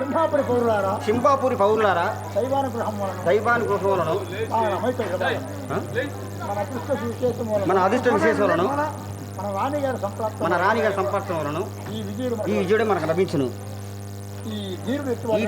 సింహాపురి పౌరులారా? సింబాపూరి పౌరులారా? మన అదృష్ట విశేషములను మన అదృష్ట విశేషములను మన రాణి గారి సంప్రాప్త మన రాణిగారి ఈ విజయుడు ఈ మనకు- విజయుడే మనకు లభించును. ఈ ఎత్తు ఈ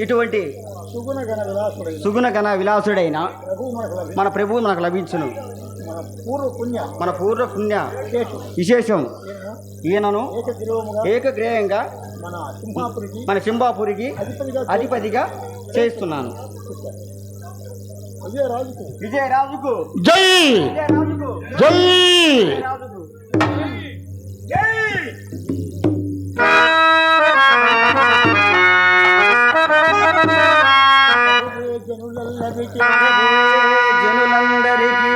ఇటువంటి సుగుణ గణ విలాసుడైన విలాసుడైన ప్రభు మనకు లభించిన మన ప్రభువు మనకు లభించును. మన పూర్వ పుణ్య మన పూర్వ పుణ్య విశేషం. విశేషం. ఈయన ఈయనను ఏకగ్రేయంగా మన సింహాపురికి మన సింబాపురికి అధిపతిగా చేస్తున్నాను. విజయరాజుకు. జై! విజయరాజుకు. జై! విజయరాజుకు జనులందరికీ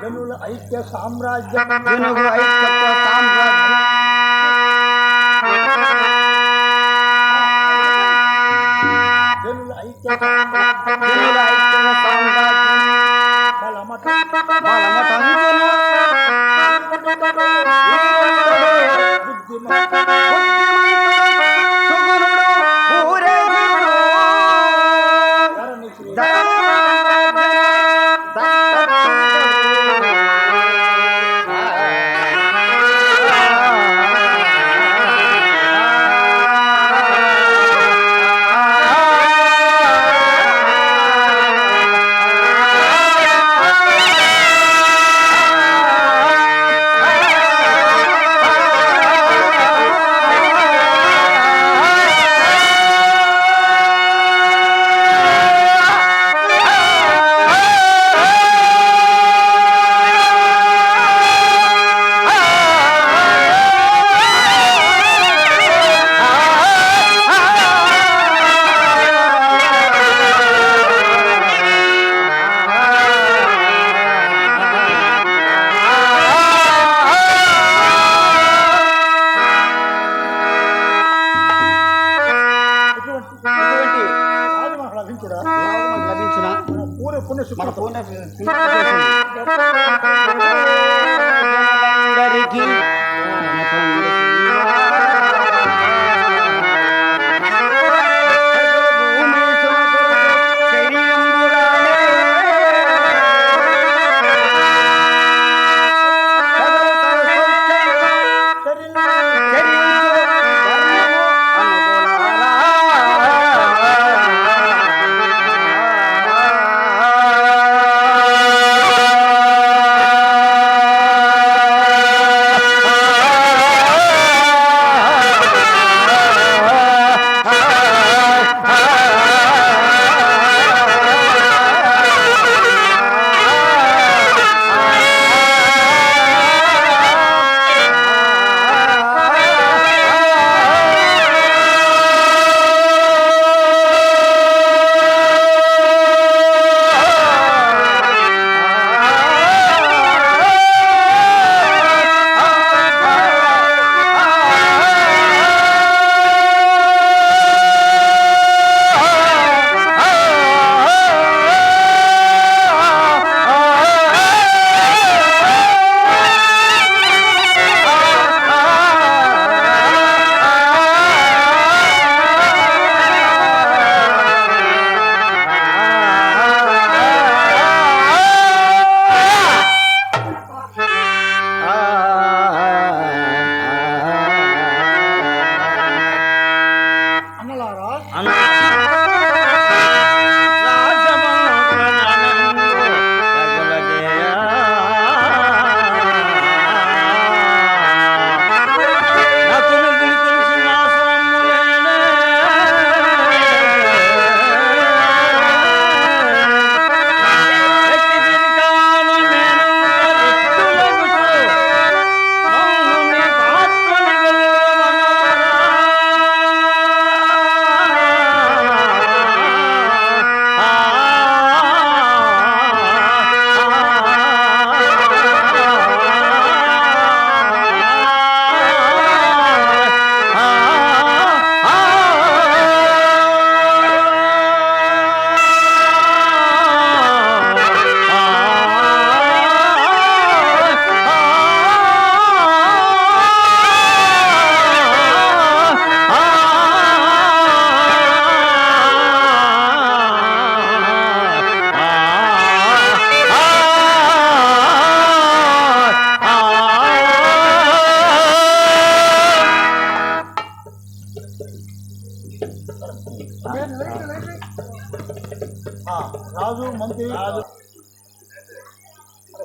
జనుల ఐక్య సామ్రాజ్యం జనుగు ఐక్యత్వ సామ్రాజ్యం జనుల ఐక్య సామ్రాజ్యం జనుల సామ్రాజ్యం బలమట బుద్ధిమ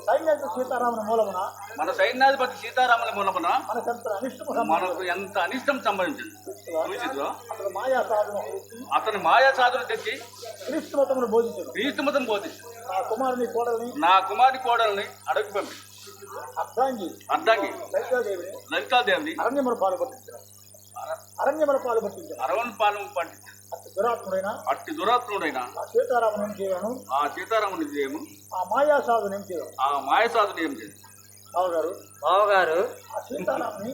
సైన్యానికి సీతారాముని మూలమున మన సైన్యాధిపతి సీతారాముల మూలమున మనకు ఎంత అనిష్టం సంభవించింది? అతను మాయా సాధన గురించి అతను మాయా సాధన తెచ్చి క్రీస్తు మతమును బోధించడు. క్రీస్తుమతం బోధించి నా కుమారుని కోడల్ని నా కుమారి కోడల్ని అడవి పంపి అర్ధాంగి అడ్డంకి లలితాదేవిని లలితాదేవిని అరణ్యముల పాలు పట్టించారు అరణ్యముల పాలు పట్టించారు అరవన్ పాలన పండించాడు అతి దురాత్ముడైన అట్టి దురాత్ముడైన ఆ సీతారాముని చేయను? ఆ సీతారాముని ఏము ఆ మాయా సాధన ఏం చేయను? ఆ మాయ సాధన ఏం చేసి బావగారు బావగారు ఆ సీతారాముని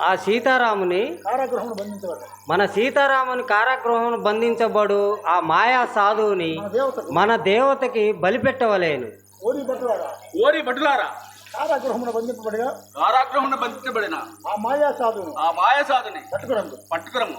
ఆ సీతారాముని కారాగృహంలో బంధించబడ్డారు మన సీతారాముని కారాగృహం బంధించబడు ఆ మాయా సాధువుని మన దేవతకు బలిపెట్టవలేను. ఓడి పట్టువారా ఓరి భటులారా కారాగృహంలో బంధింపబడిగా కారాగ్రహమున బంధించబడిన ఆ మాయా సాధువును ఆ మాయ సాధని పట్టుకురందు పట్టుకురము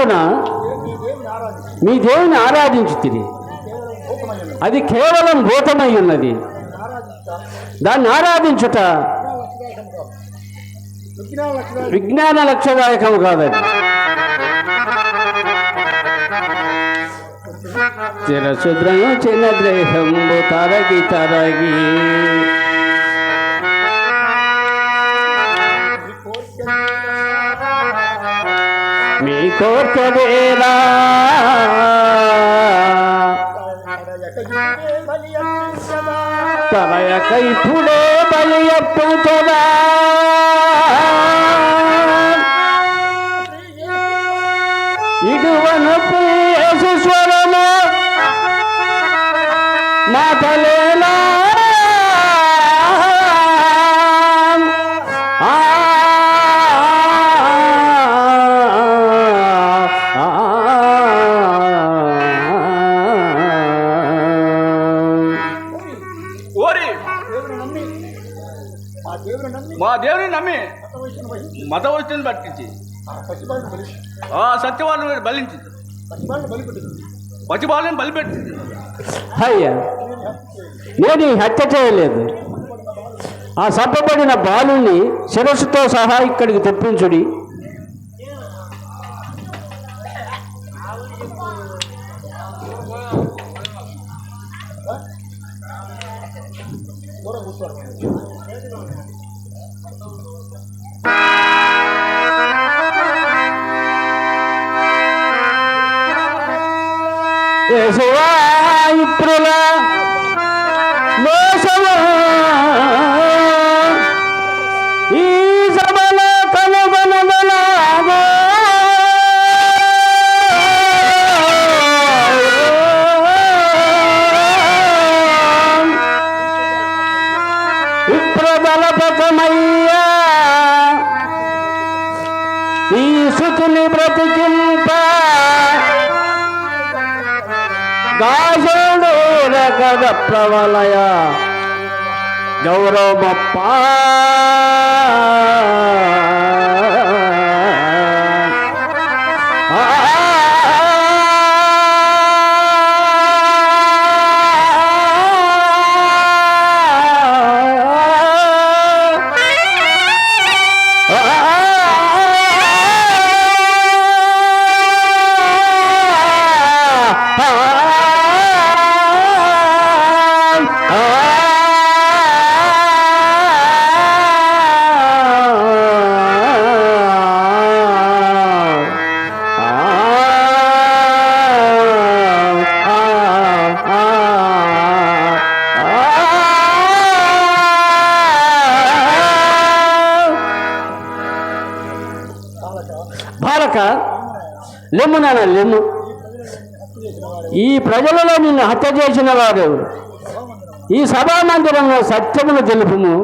అజ్ఞానంబున మీ దేవుని ఆరాధించి ఆరాధించుతిరి అది కేవలం భూతమై ఉన్నది. దాన్ని ఆరాధించుట విజ్ఞాన లక్ష్యదాయకం కాదది. చిరశుద్రము చిన్న దేహంబు తరగి తరగి మీ కోర్చవేరా తలయక ఇప్పుడే బలి అప్పుతుందా ఇడువనపు యేసుస్వరము మాటలేలా ఆ వస్తుని పట్టించి. సత్యవాళ్ళని బలించింది పసిబాలను బలిపెట్టింది అయ్యా నేను హత్య చేయలేదు. ఆ చంపబడిన బాలుని శిరస్సుతో సహా ఇక్కడికి తెప్పించుడి. eso va a ಪ್ರವಲಯ ಗೌರವಪ್ಪ బాలక లెమ్ము నాన్న లెమ్ము ఈ ప్రజలలో నిన్ను హత్య చేసిన వారు ఈ సభా మందిరంలో సత్యమును తెలుపుము.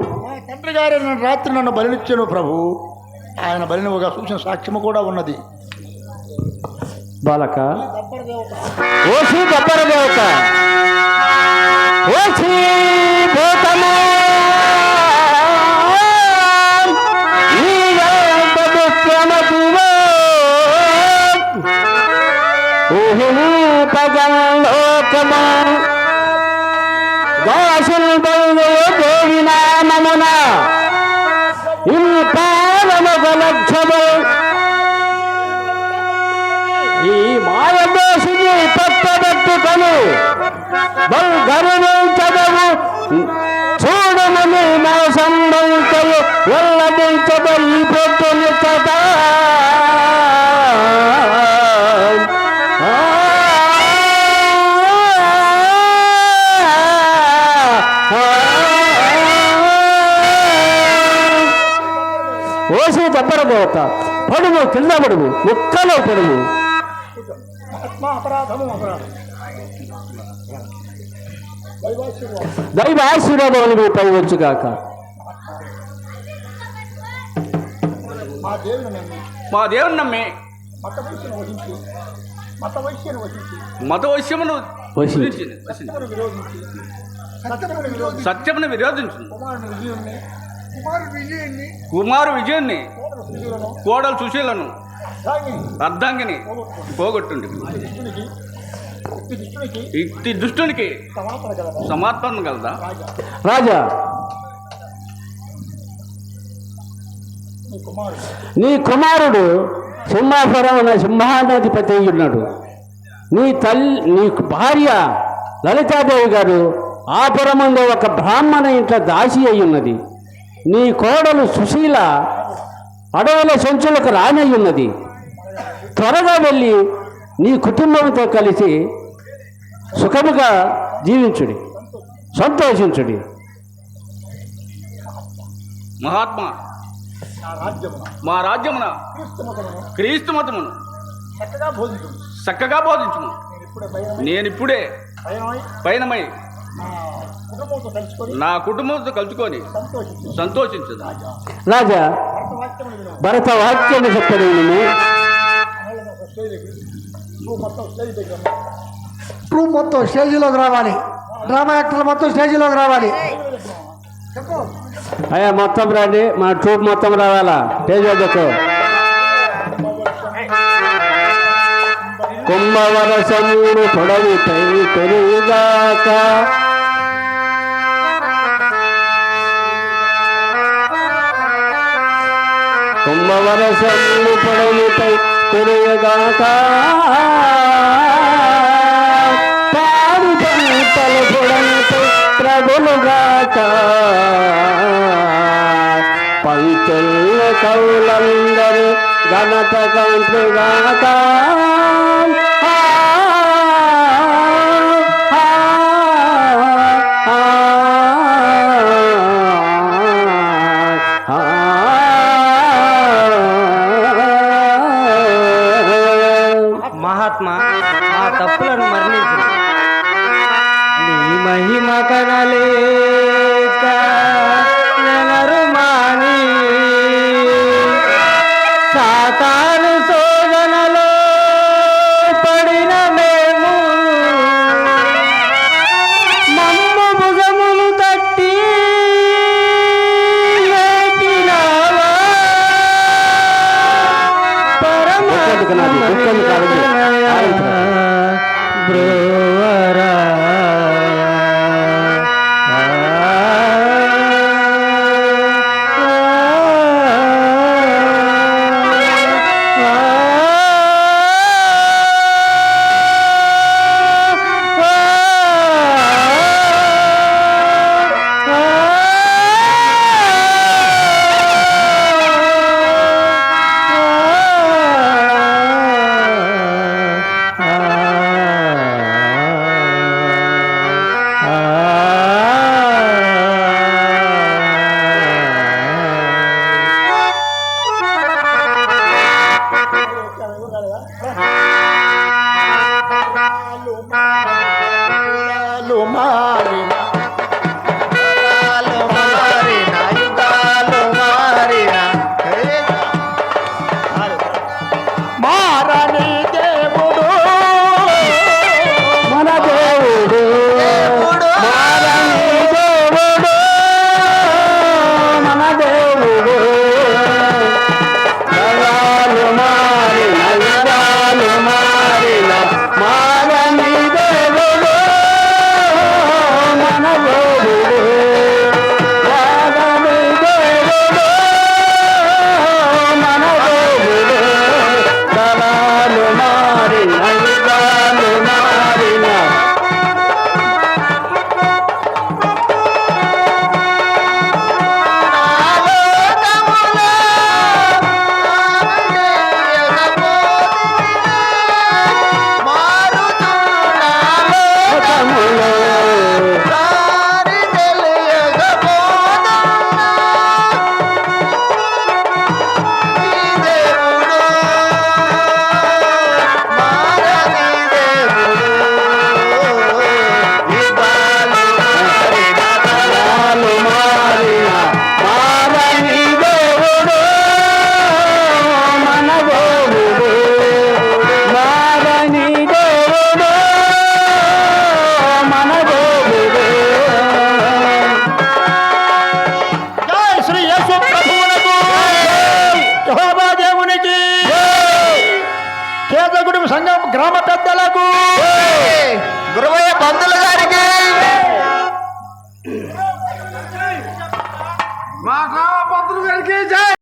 తండ్రి గారు నన్ను రాత్రి నన్ను బలినిచ్చాను ప్రభు. ఆయన బలినివ్వగా చూసిన సాక్ష్యము కూడా ఉన్నది. బాలక. ఓసి దబ్బర దేవత ఓసి భూతమా. ఈ మాయదోషిని పట్టబెట్టుకొని బల్గరుణించదవు చూడమని నా సంబంధలు వెల్లడించబడి దేవత పడుము కింద పడుము ముక్కలో పడుము. దైవ ఆశీర్వాదములు మీపై వచ్చుగాక మా దేవుని నమ్మి. మా దేవుని నమ్మి. మత వశ్యమును. సత్యమును విరోధించి కుమారుని విజయుణ్ణి కుమారు విజయుణ్ణి. కోడలు సుశీలను అర్ధాంగిని పోగొట్టుండి. ఇట్టి దుష్టునికి సమాపన కలదా సమాత్మం కలదా రాజా నీ కుమారుడు అనే సింహానాధిపతి అయి ఉన్నాడు. నీ తల్లి నీ భార్య లలితాదేవి గారు ఆపురమందు ఒక బ్రాహ్మణ ఇంట్లో దాసి అయి ఉన్నది. నీ కోడలు సుశీల అడవుల సంచులకు రానై ఉన్నది. త్వరగా వెళ్ళి నీ కుటుంబంతో కలిసి సుఖముగా జీవించుడి. సంతోషించుడి. మహాత్మా మా రాజ్యమున క్రీస్తు మతమును చక్కగా బోధించు చక్కగా బోధించుము. నేను ఇప్పుడే భయమై నేనిప్పుడే భయమై పైనమై నా కుటుంబంతో కలుసుకొని నా కుటుంబంతో కలుసుకొని సంతోషించు రాజా భర్త వాక్యము చెప్పడు స్టేజ్కి నువ్వు మొత్తం స్టేజీలోకి రావాలి డ్రామా యాక్టర్లు మొత్తం స్టేజీలోకి రావాలి అయ్యా మొత్తం రండి మన ట్రూప్ మొత్తం రావాలా స్టేజ్ వద్దకు కుంభవరసములు పొడవుపై పెరుగుగాక కుంభవరసములు పొడవుపై పెరుగుగాక పాడు పంటలు పొడవుపై ప్రభులుగాక పంతుల కౌలందరూ ఘనత కంటుగాక మహాత్మా ఆ తప్పులను మరణించు. నీ మహిమ కనలేక আমার